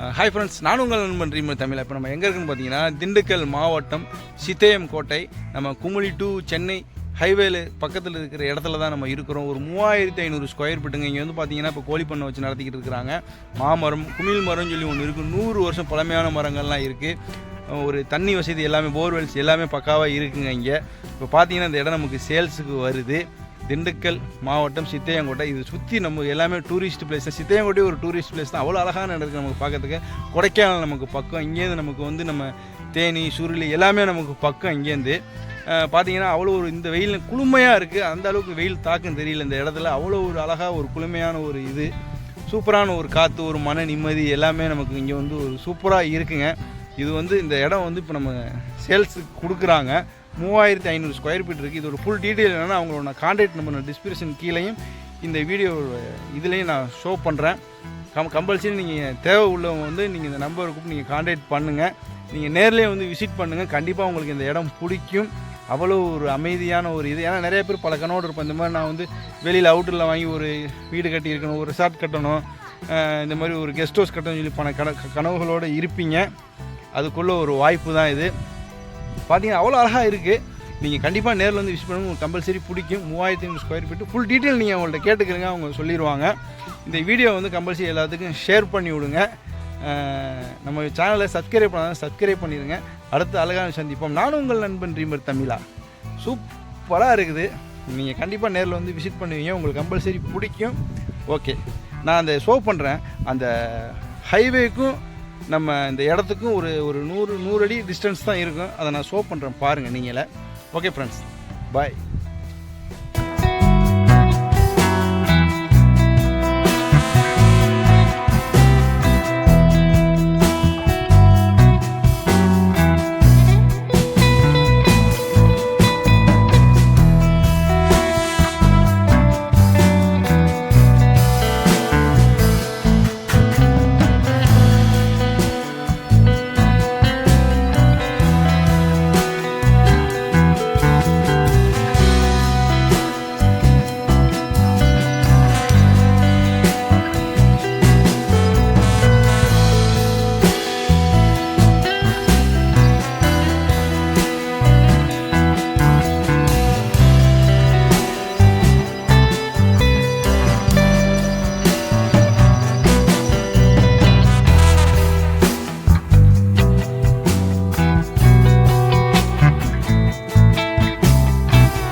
Hi friends நான் உங்கள் நண்பன் ரீமர் தமிழ். இப்போ நம்ம எங்கே இருக்குன்னு பார்த்தீங்கன்னா திண்டுக்கல் மாவட்டம் சித்தேயம் கோட்டை நம்ம குமுளி டு சென்னை ஹைவேல பக்கத்தில் இருக்கிற இடத்துல தான் நம்ம இருக்கிறோம். ஒரு மூவாயிரத்தி ஐநூறு ஸ்கொயர் ஃபீட்டுங்க இங்கே வந்து பார்த்தீங்கன்னா இப்போ கோழி பண்ணை வச்சு நடத்திக்கிட்டு இருக்கிறாங்க. மாமரம் குமிழ் மரம்னு சொல்லி ஒன்று இருக்குது நூறு வருஷம் பழமையான மரங்கள்லாம் இருக்குது ஒரு தண்ணி வசதி எல்லாமே போர்வெல்ஸ் எல்லாமே பக்காவாக இருக்குங்க இங்கே. இப்போ பார்த்தீங்கன்னா இந்த இடம் நமக்கு சேல்ஸுக்கு வருது. திண்டுக்கல் மாவட்டம் சித்தையங்கோட்டை. இது சுற்றி நம்ம எல்லாமே டூரிஸ்ட் பிளேஸ் தான் சித்தையங்கோட்டை ஒரு டூரிஸ்ட் பிளேஸ் தான். அவ்வளோ அழகான இடம் இருக்குது நமக்கு பார்க்கறதுக்கு. கொடைக்கானல் நமக்கு பக்கம் இங்கேருந்து நமக்கு வந்து நம்ம தேனி சுருளி எல்லாமே நமக்கு பக்கம் இங்கேருந்து பார்த்தீங்கன்னா அவ்வளோ ஒரு இந்த வெயில் குளுமையாக இருக்குது அந்த அளவுக்கு வெயில் தாக்கம் தெரியல இந்த இடத்துல. அவ்வளோ ஒரு அழகாக ஒரு குளுமையான ஒரு இது. சூப்பரான ஒரு காற்று ஒரு மன நிம்மதி எல்லாமே நமக்கு இங்கே வந்து ஒரு சூப்பராக இருக்குங்க. இது வந்து இந்த இடம் வந்து இப்போ நம்ம சேல்ஸுக்கு கொடுக்குறாங்க. மூவாயிரத்தி ஐநூறு ஸ்கொயர் ஃபீட் இருக்குது இதோட ஃபுல் டீட்டெயில் என்னென்னா அவங்களோட கான்டாக்ட் நம்பர் டிஸ்கிரிப்ஷன் கீழேயும் இந்த வீடியோ இதுலேயும் நான் ஷோ பண்ணுறேன் கம் கம்பல்சரி நீங்கள் தேவை உள்ளவங்க வந்து நீங்கள் இந்த நம்பருக்கு கூப்பிட்டு நீங்கள் கான்டாக்ட் பண்ணுங்கள் நீங்கள் நேர்லேயே வந்து விசிட் பண்ணுங்கள் கண்டிப்பாக உங்களுக்கு இந்த இடம் பிடிக்கும். அவ்வளோ ஒரு அமைதியான ஒரு இது. ஏன்னா நிறைய பேர் பல கனவோடு இருப்போம். இந்த மாதிரி நான் வந்து வெளியில் அவுட்டரில் வாங்கி ஒரு வீடு கட்டி இருக்கணும் ஒரு ரிசார்ட் கட்டணும் இந்த மாதிரி ஒரு கெஸ்ட் ஹவுஸ் கட்டணும்னு சொல்லி பண கன கனவுகளோடு இருப்பீங்க. அதுக்குள்ளே ஒரு வாய்ப்பு தான் இது. பார்த்தீங்கன்னா அவ்வளோ அழகாக இருக்குது நீங்கள் கண்டிப்பாக நேரில் வந்து விஷ் பண்ணுங்க உங்களுக்கு கம்பல்சரி பிடிக்கும். மூவாயிரத்தி ஐநூறு ஸ்கொயர் ஃபீட்டு ஃபுல் டீட்டெயில் நீங்கள் அவங்கள்ட்ட கேட்டுக்கிறங்க. அவங்க சொல்லிடுவாங்க இந்த வீடியோ வந்து கம்பல்சரி எல்லாத்துக்கும் ஷேர் பண்ணி விடுங்க. நம்ம சேனலை சப்ஸ்கிரைப் பண்ணாதான் சப்ஸ்கிரைப் பண்ணிடுங்க. அடுத்த அழகான சந்திப்போம். நானும் உங்கள் நண்பன் ரீமர் தமிழா. சூப்பராக இருக்குது. நீங்கள் கண்டிப்பாக நேரில் வந்து விசிட் பண்ணுவீங்க. உங்களுக்கு கம்பல்சரி பிடிக்கும். ஓகே நான் அந்த ஷோ பண்ணுறேன் அந்த ஹைவேக்கும் நம்ம இந்த இடத்துக்கும் ஒரு ஒரு நூறு நூறு அடி டிஸ்டன்ஸ் தான் இருக்கும். அதை நான் ஷோ பண்ணுறேன் பாருங்கள் நீங்களே. Okay friends bye